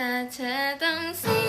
ถ้าเธอต้องเสีย